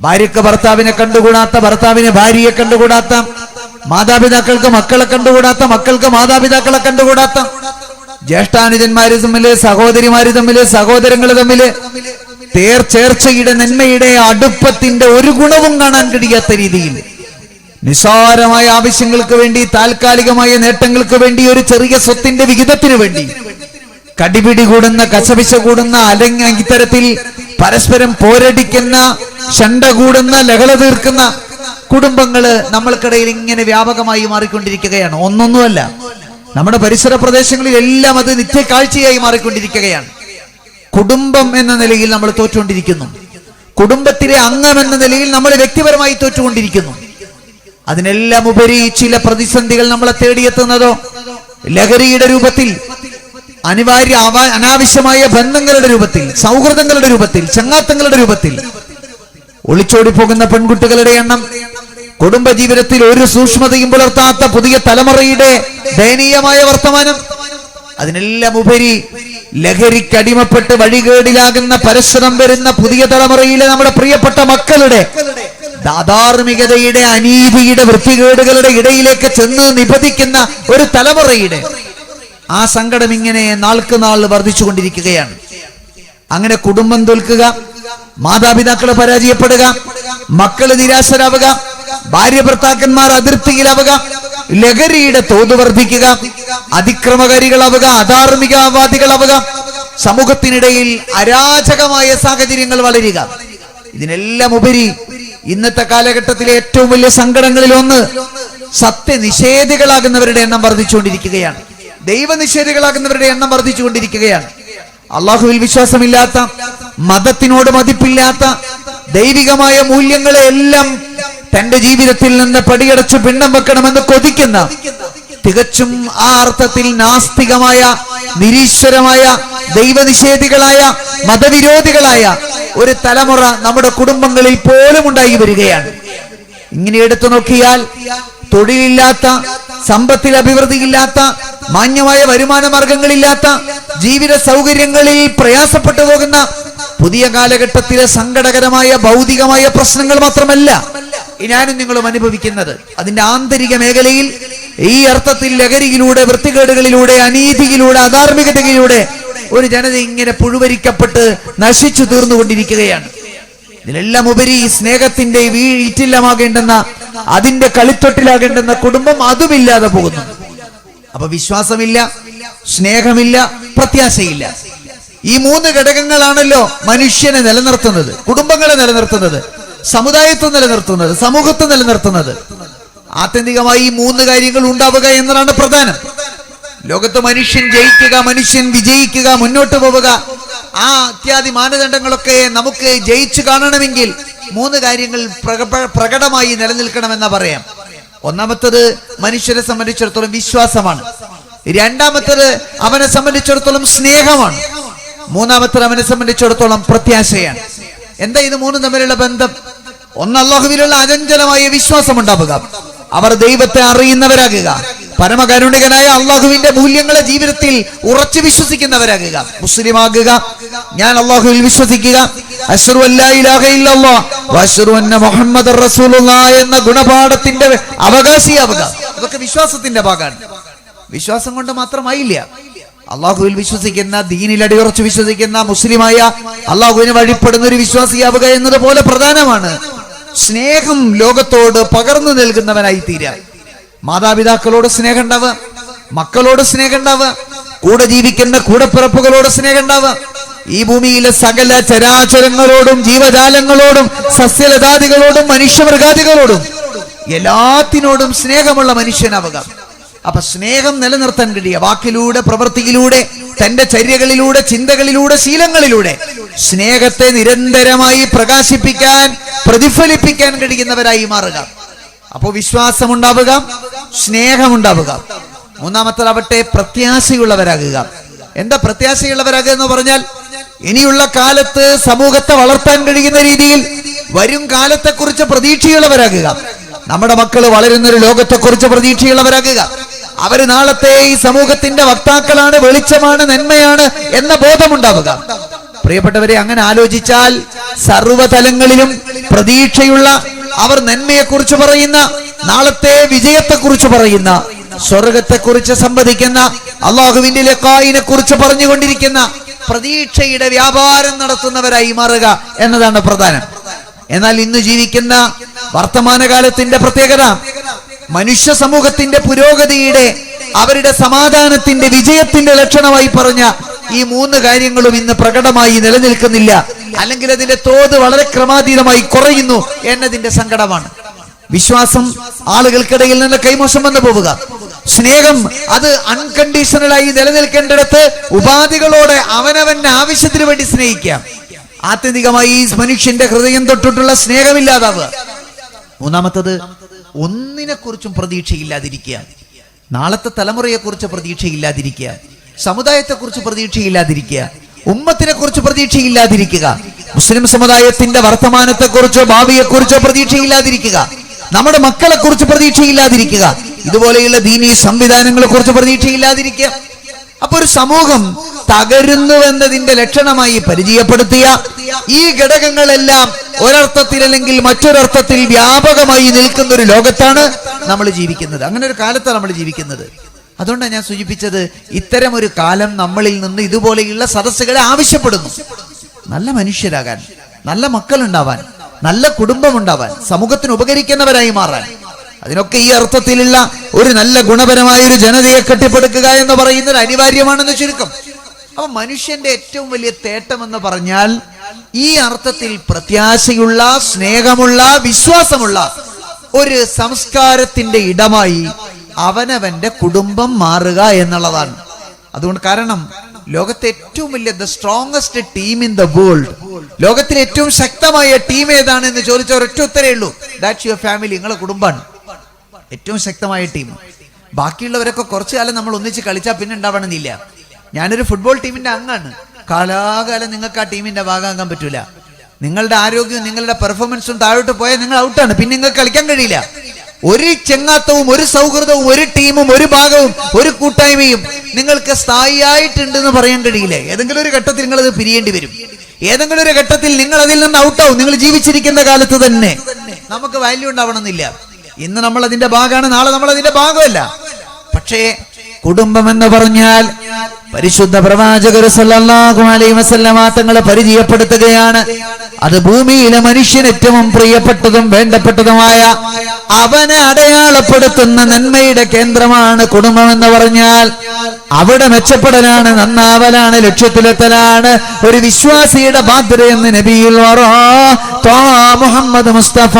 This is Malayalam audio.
ഭാര്യക്ക് ഭർത്താവിനെ കണ്ടുകൂടാത്ത ഭർത്താവിനെ ഭാര്യയെ കണ്ടുകൂടാത്ത മാതാപിതാക്കൾക്ക് മക്കളെ കണ്ടുകൂടാത്ത മക്കൾക്ക് മാതാപിതാക്കളെ കണ്ടുകൂടാത്ത ജ്യേഷ്ഠാനുജന്മാര് തമ്മിൽ സഹോദരിമാര് തമ്മിൽ സഹോദരങ്ങൾ തമ്മിൽ തേർ ചേർച്ചയുടെ നന്മയുടെ അടുപ്പത്തിന്റെ ഒരു ഗുണവും കാണാൻ കഴിയാത്ത രീതിയിൽ നിസ്സാരമായ ആവശ്യങ്ങൾക്ക് വേണ്ടി താൽക്കാലികമായ നേട്ടങ്ങൾക്ക് വേണ്ടി ഒരു ചെറിയ സ്വത്തിന്റെ വിഹിതത്തിന് വേണ്ടി കടിപിടി കൂടുന്ന കശപിശ കൂടുന്ന അലങ്ങ ഇത്തരത്തിൽ പരസ്പരം പോരടിക്കുന്ന ഷണ്ട കൂടുന്ന ലഹള തീർക്കുന്ന കുടുംബങ്ങൾ നമ്മൾക്കിടയിൽ ഇങ്ങനെ വ്യാപകമായി മാറിക്കൊണ്ടിരിക്കുകയാണ്. ഒന്നൊന്നുമല്ല. നമ്മുടെ പരിസര പ്രദേശങ്ങളിൽ എല്ലാം അത് നിത്യക്കാഴ്ചയായി മാറിക്കൊണ്ടിരിക്കുകയാണ്. കുടുംബം എന്ന നിലയിൽ നമ്മൾ തോറ്റുകൊണ്ടിരിക്കുന്നു. കുടുംബത്തിലെ അംഗം എന്ന നിലയിൽ നമ്മൾ വ്യക്തിപരമായി തോറ്റുകൊണ്ടിരിക്കുന്നു. അതിനെല്ലാം ഉപരി ചില പ്രതിസന്ധികൾ നമ്മളെ തേടിയെത്തുന്നതോ ലഹരിയുടെ രൂപത്തിൽ അനിവാര്യ അനാവശ്യമായ ബന്ധങ്ങളുടെ രൂപത്തിൽ സൗഹൃദങ്ങളുടെ രൂപത്തിൽ ചങ്ങാത്തങ്ങളുടെ രൂപത്തിൽ. ഒളിച്ചോടി പോകുന്ന പെൺകുട്ടികളുടെ എണ്ണം കുടുംബജീവിതത്തിൽ ഒരു സൂക്ഷ്മതയും പുലർത്താത്ത പുതിയ തലമുറയുടെ ദയനീയമായ വർത്തമാനം. അതിനെല്ലാം ഉപരി ലഹരിക്കടിമപ്പെട്ട് വഴികേടിലാകുന്ന പരസ്പരം വരുന്ന പുതിയ തലമുറയിലെ നമ്മുടെ പ്രിയപ്പെട്ട മക്കളുടെ ധാർമ്മികതയുടെ അനീതിയുടെ വൃത്തികേടുകളുടെ ഇടയിലേക്ക് ചെന്ന് നിപതിക്കുന്ന ഒരു തലമുറയുടെ ആ സങ്കടം ഇങ്ങനെ നാൾക്ക് നാൾ വർദ്ധിച്ചുകൊണ്ടിരിക്കുകയാണ്. അങ്ങനെ കുടുംബം തോൽക്കുക മാതാപിതാക്കളെ പരാജയപ്പെടുക മക്കൾ നിരാശരാവുക ഭാര്യ ഭർത്താക്കന്മാർ അതിർത്തിയിലാവുക ലഹരിയുടെ തോത് വർദ്ധിക്കുക അതിക്രമകാരികളാവുക അധാർമികവാദികളാവുക സമൂഹത്തിനിടയിൽ അരാജകമായ സാഹചര്യങ്ങൾ വളരുക. ഇതിനെല്ലാം ഉപരി ഇന്നത്തെ കാലഘട്ടത്തിലെ ഏറ്റവും വലിയ സങ്കടങ്ങളിൽ ഒന്ന് സത്യനിഷേധികളാകുന്നവരുടെ എണ്ണം വർദ്ധിച്ചുകൊണ്ടിരിക്കുകയാണ്. ദൈവനിഷേധികളാകുന്നവരുടെ എണ്ണം വർദ്ധിച്ചുകൊണ്ടിരിക്കുകയാണ്. അള്ളാഹുവിൽ വിശ്വാസമില്ലാത്ത മതത്തിനോട് മതിപ്പില്ലാത്ത ദൈവികമായ മൂല്യങ്ങളെ എല്ലാം തന്റെ ജീവിതത്തിൽ നിന്ന് പടിയടച്ച് പിണ്ണം വെക്കണമെന്ന് കൊതിക്കുന്ന തികച്ചും ആ അർത്ഥത്തിൽ നാസ്തികമായ നിരീശ്വരമായ ദൈവനിഷേധികളായ മതവിരോധികളായ ഒരു തലമുറ നമ്മുടെ കുടുംബങ്ങളിൽ പോലും ഉണ്ടായി വരികയാണ്. ഇങ്ങനെ എടുത്തു നോക്കിയാൽ തൊഴിലില്ലാത്ത സമ്പത്തിൽ അഭിവൃദ്ധിയില്ലാത്ത മാന്യമായ വരുമാന മാർഗങ്ങളില്ലാത്ത ജീവിത സൗകര്യങ്ങളിൽ പ്രയാസപ്പെട്ടു പോകുന്ന പുതിയ കാലഘട്ടത്തിലെ സങ്കടകരമായ ഭൗതികമായ പ്രശ്നങ്ങൾ മാത്രമല്ല ഞാനും നിങ്ങളും അനുഭവിക്കുന്നത്. അതിന്റെ ആന്തരിക മേഖലയിൽ ഈ അർത്ഥത്തിൽ ലഹരിയിലൂടെ വൃത്തികേടുകളിലൂടെ അനീതിയിലൂടെ അധാർമികതയിലൂടെ ഒരു ജനത ഇങ്ങനെ പുഴുവരിക്കപ്പെട്ട് നശിച്ചു തീർന്നുകൊണ്ടിരിക്കുകയാണ്. ഇതിലെല്ലാം ഉപരി സ്നേഹത്തിന്റെ വീട്ടില്ലമാകേണ്ടുന്ന അതിന്റെ കളിത്തൊട്ടിലാകേണ്ടുന്ന കുടുംബം അതുമില്ലാതെ പോകുന്നു. അപ്പൊ വിശ്വാസമില്ല സ്നേഹമില്ല പ്രത്യാശയില്ല. ഈ മൂന്ന് ഘടകങ്ങളാണല്ലോ മനുഷ്യനെ നിലനിർത്തുന്നത് കുടുംബങ്ങളെ നിലനിർത്തുന്നത് സമുദായത്തെ നിലനിർത്തുന്നത് സമൂഹത്തെ നിലനിർത്തുന്നത്. ആത്യന്തികമായി ഈ മൂന്ന് കാര്യങ്ങൾ ഉണ്ടാവുക എന്നതാണ് പ്രധാനം. ലോകത്ത് മനുഷ്യൻ ജയിക്കുക മനുഷ്യൻ വിജയിക്കുക മുന്നോട്ട് പോവുക ആ അത്യാദി മാനദണ്ഡങ്ങളൊക്കെ നമുക്ക് ജയിച്ചു കാണണമെങ്കിൽ മൂന്ന് കാര്യങ്ങൾ പ്രക- പ്രകടമായി നിലനിൽക്കണമെന്ന പറയാം. ഒന്നാമത്തത് മനുഷ്യരെ സംബന്ധിച്ചിടത്തോളം വിശ്വാസമാണ്. രണ്ടാമത്തത് അവനെ സംബന്ധിച്ചിടത്തോളം സ്നേഹമാണ്. മൂന്നാമത്തത് അവനെ സംബന്ധിച്ചിടത്തോളം പ്രത്യാശയാണ്. എന്താ ഇത് മൂന്നും തമ്മിലുള്ള ബന്ധം? ഒന്ന് അള്ളാഹുവിലുള്ള അചഞ്ചലമായ വിശ്വാസം ഉണ്ടാവുക. അവർ ദൈവത്തെ അറിയുന്നവരാകുക. പരമകരുണികനായ അള്ളാഹുവിന്റെ മൂല്യങ്ങളെ ജീവിതത്തിൽ ഉറച്ചു വിശ്വസിക്കുന്നവരാകുക. മുസ്ലിം ആകുക ഞാൻ അള്ളാഹുവിൽ വിശ്വസിക്കുക. മുഹമ്മദ് എന്ന ഗുണപാഠത്തിന്റെ അവകാശിയാവുക. അതൊക്കെ വിശ്വാസത്തിന്റെ ഭാഗമാണ്. വിശ്വാസം കൊണ്ട് മാത്രമായില്ല. അള്ളാഹുവിൽ വിശ്വസിക്കുന്ന ദീനിൽ അടിയുറച്ച് വിശ്വസിക്കുന്ന മുസ്ലിമായ അള്ളാഹുവിന് വഴിപ്പെടുന്ന ഒരു വിശ്വാസിയാവുക എന്നതുപോലെ പ്രധാനമാണ്. സ്നേഹം ലോകത്തോട് പകർന്നു നൽകുന്നവനായി തീരുക മാതാപിതാക്കളോട് സ്നേഹം ഉണ്ടാവുക മക്കളോട് സ്നേഹം ഉണ്ടാവുക കൂടെ ജീവിക്കുന്ന കൂടെപ്പിറപ്പുകളോട് സ്നേഹം ഉണ്ടാവുക ഈ ഭൂമിയിലെ സകല ചരാചരങ്ങളോടും ജീവജാലങ്ങളോടും സസ്യലതാദികളോടും മനുഷ്യമൃഗാദികളോടും എല്ലാത്തിനോടും സ്നേഹമുള്ള മനുഷ്യനാവുക. അപ്പൊ സ്നേഹം നിലനിർത്താൻ കഴിയുക. വാക്കിലൂടെ പ്രവൃത്തിയിലൂടെ തന്റെ ചര്യകളിലൂടെ ചിന്തകളിലൂടെ ശീലങ്ങളിലൂടെ സ്നേഹത്തെ നിരന്തരമായി പ്രകാശിപ്പിക്കാൻ പ്രതിഫലിപ്പിക്കാൻ കഴിയുന്നവരായി മാറുക. അപ്പോൾ വിശ്വാസമുണ്ടാവുക സ്നേഹമുണ്ടാവുക. മൂന്നാമത്തതാവട്ടെ പ്രത്യാശയുള്ളവരാകുക. എന്താ പ്രത്യാശയുള്ളവരാകുക എന്ന് പറഞ്ഞാൽ ഇനിയുള്ള കാലത്ത് സമൂഹത്തെ വളർത്താൻ കഴിയുന്ന രീതിയിൽ വരും കാലത്തെക്കുറിച്ച് പ്രതീക്ഷയുള്ളവരാകുക. നമ്മുടെ മക്കൾ വളരുന്ന ഒരു ലോകത്തെക്കുറിച്ച് പ്രതീക്ഷയുള്ളവരാകുക. അവർ നാളത്തെ ഈ സമൂഹത്തിന്റെ വക്താക്കളാണ് വെളിച്ചമാണ് നന്മയാണ് എന്ന ബോധമുണ്ടാവുക. പ്രിയപ്പെട്ടവരെ അങ്ങനെ ആലോചിച്ചാൽ സർവതലങ്ങളിലും പ്രതീക്ഷയുള്ള അവർ നന്മയെക്കുറിച്ച് പറയുന്ന നാളത്തെ വിജയത്തെക്കുറിച്ച് പറയുന്ന സ്വർഗത്തെക്കുറിച്ച് സംവദിക്കുന്ന അള്ളാഹുവിന്റെ ലക്കായിനെ കുറിച്ച് പറഞ്ഞുകൊണ്ടിരിക്കുന്ന പ്രതീക്ഷയുടെ വ്യാപാരം നടത്തുന്നവരായി മാറുക എന്നതാണ് പ്രധാനം. എന്നാൽ ഇന്ന് ജീവിക്കുന്ന വർത്തമാനകാലത്തിന്റെ പ്രത്യേകത മനുഷ്യ സമൂഹത്തിന്റെ പുരോഗതിയുടെ അവരുടെ സമാധാനത്തിന്റെ വിജയത്തിന്റെ ലക്ഷണമായി പറഞ്ഞ ഈ മൂന്ന് കാര്യങ്ങളും ഇന്ന് പ്രകടമായി നിലനിൽക്കുന്നില്ല. അല്ലെങ്കിൽ അതിന്റെ തോത് വളരെ ക്രമാതീതമായി കുറയുന്നു എന്നതിന്റെ സങ്കടമാണ്. വിശ്വാസം ആളുകൾക്കിടയിൽ നിന്ന് കൈമോശം വന്നു പോവുക. സ്നേഹം അത് അൺകണ്ടീഷണലായി നിലനിൽക്കേണ്ടിടത്ത് ഉപാധികളോടെ അവനവന്റെ ആവശ്യത്തിന് വേണ്ടി സ്നേഹിക്കാം ആത്യന്തികമായി ഈ മനുഷ്യന്റെ ഹൃദയം തൊട്ടിട്ടുള്ള സ്നേഹമില്ലാതാവുക. മൂന്നാമത്തത് ഒന്നിനെ കുറിച്ചും പ്രതീക്ഷയില്ലാതിരിക്കുക. നാളത്തെ തലമുറയെ കുറിച്ച് പ്രതീക്ഷയില്ലാതിരിക്കുക. സമുദായത്തെ കുറിച്ച് പ്രതീക്ഷയില്ലാതിരിക്കുക ഉമ്മത്തിനെ കുറിച്ച് പ്രതീക്ഷയില്ലാതിരിക്കുക മുസ്ലിം സമുദായത്തിന്റെ വർത്തമാനത്തെക്കുറിച്ചോ ഭാവിയെക്കുറിച്ചോ ഭാവിയെ കുറിച്ചോ പ്രതീക്ഷയില്ലാതിരിക്കുക നമ്മുടെ മക്കളെ കുറിച്ച് പ്രതീക്ഷയില്ലാതിരിക്കുക ഇതുപോലെയുള്ള ദീനീ സംവിധാനങ്ങളെ കുറിച്ച് പ്രതീക്ഷയില്ലാതിരിക്കുക. അപ്പൊ ഒരു സമൂഹം തകരുന്നുവെന്നതിന്റെ ലക്ഷണമായി പരിചയപ്പെടുത്തിയ ഈ ഘടകങ്ങളെല്ലാം ഒരർത്ഥത്തിൽ അല്ലെങ്കിൽ മറ്റൊരർത്ഥത്തിൽ വ്യാപകമായി നിൽക്കുന്ന ഒരു ലോകത്താണ് നമ്മൾ ജീവിക്കുന്നത്. അങ്ങനെ ഒരു കാലത്താണ് നമ്മൾ ജീവിക്കുന്നത്. അതുകൊണ്ടാണ് ഞാൻ സൂചിപ്പിച്ചത് ഇത്തരം ഒരു കാലം നമ്മളിൽ നിന്ന് ഇതുപോലെയുള്ള സദസ്സുകളെ ആവശ്യപ്പെടുന്നു. നല്ല മനുഷ്യരാകാൻ നല്ല മക്കളുണ്ടാവാൻ നല്ല കുടുംബം ഉണ്ടാവാൻ സമൂഹത്തിന് ഉപകരിക്കുന്നവരായി മാറാൻ. അതിനൊക്കെ ഈ അർത്ഥത്തിലുള്ള ഒരു നല്ല ഗുണപരമായ ഒരു ജനതയെ കെട്ടിപ്പടുക്കുക എന്ന് പറയുന്നത് അനിവാര്യമാണെന്ന് ചുരുക്കം. അപ്പൊ മനുഷ്യന്റെ ഏറ്റവും വലിയ തേട്ടം എന്ന് പറഞ്ഞാൽ ഈ അർത്ഥത്തിൽ പ്രത്യാശയുള്ള സ്നേഹമുള്ള വിശ്വാസമുള്ള ഒരു സംസ്കാരത്തിന്റെ ഇടമായി അവനവന്റെ കുടുംബം മാറുക എന്നുള്ളതാണ്. അതുകൊണ്ട് കാരണം ലോകത്തെ ഏറ്റവും വലിയ the strongest team in the world ലോകത്തിലെ ഏറ്റവും ശക്തമായ ടീം ഏതാണ് എന്ന് ചോദിച്ച ഒരൊറ്റ ഉത്തരേ ഉള്ളൂ. ദാറ്റ്സ് യുവർ ഫാമിലി നിങ്ങളെ കുടുംബമാണ്. ഏറ്റവും ശക്തമായ ടീം ബാക്കിയുള്ളവരൊക്കെ കുറച്ചു കാലം നമ്മൾ ഒന്നിച്ച് കളിച്ചാൽ പിന്നെ ഉണ്ടാവണമെന്നില്ല. ഞാനൊരു ഫുട്ബോൾ ടീമിന്റെ അംഗാണ്. കാലാകാലം നിങ്ങൾക്ക് ആ ടീമിന്റെ ഭാഗമാകാൻ പറ്റൂല. നിങ്ങളുടെ ആരോഗ്യവും നിങ്ങളുടെ പെർഫോമൻസും താഴോട്ട് പോയാൽ നിങ്ങൾ ഔട്ടാണ് പിന്നെ നിങ്ങൾക്ക് കളിക്കാൻ കഴിയില്ല. ഒരു ചെങ്ങാത്തവും ഒരു സൗഹൃദവും ഒരു ടീമും ഒരു ഭാഗവും ഒരു കൂട്ടായ്മയും നിങ്ങൾക്ക് സ്ഥായിയായിട്ടുണ്ടെന്ന് പറയാൻ കഴിയില്ല. ഏതെങ്കിലും ഒരു ഘട്ടത്തിൽ നിങ്ങൾ അത് പിരിയേണ്ടി വരും. ഏതെങ്കിലും ഒരു ഘട്ടത്തിൽ നിങ്ങൾ അതിൽ നിന്ന് ഔട്ടാവും നിങ്ങൾ ജീവിച്ചിരിക്കുന്ന കാലത്ത് തന്നെ. നമുക്ക് വാല്യൂ ഉണ്ടാവണമെന്നില്ല. ഇന്ന് നമ്മൾ അതിന്റെ ഭാഗമാണ് നാളെ നമ്മൾ അതിന്റെ ഭാഗമല്ല. പക്ഷേ കുടുംബം എന്ന് പറഞ്ഞാൽ പരിശുദ്ധ പ്രവാചകർ സല്ലല്ലാഹു അലൈഹി വസല്ലമ തങ്ങളെ പരിചയപ്പെടുത്തുകയാണ്. അത് ഭൂമിയിലെ മനുഷ്യൻ ഏറ്റവും പ്രിയപ്പെട്ടതും വേണ്ടപ്പെട്ടതുമായ അവനെ അടയാളപ്പെടുത്തുന്ന നന്മയുടെ കേന്ദ്രമാണ് കുടുംബം എന്ന് പറഞ്ഞാൽ അവിടെ മെച്ചപ്പെടലാണ് നന്നാവലാണ് ലക്ഷ്യത്തിലെത്തലാണ്. ഒരു വിശ്വാസിയുടെ ബാധ്യതയെന്ന് നബിയുൽ മുഹമ്മദ് മുസ്തഫ.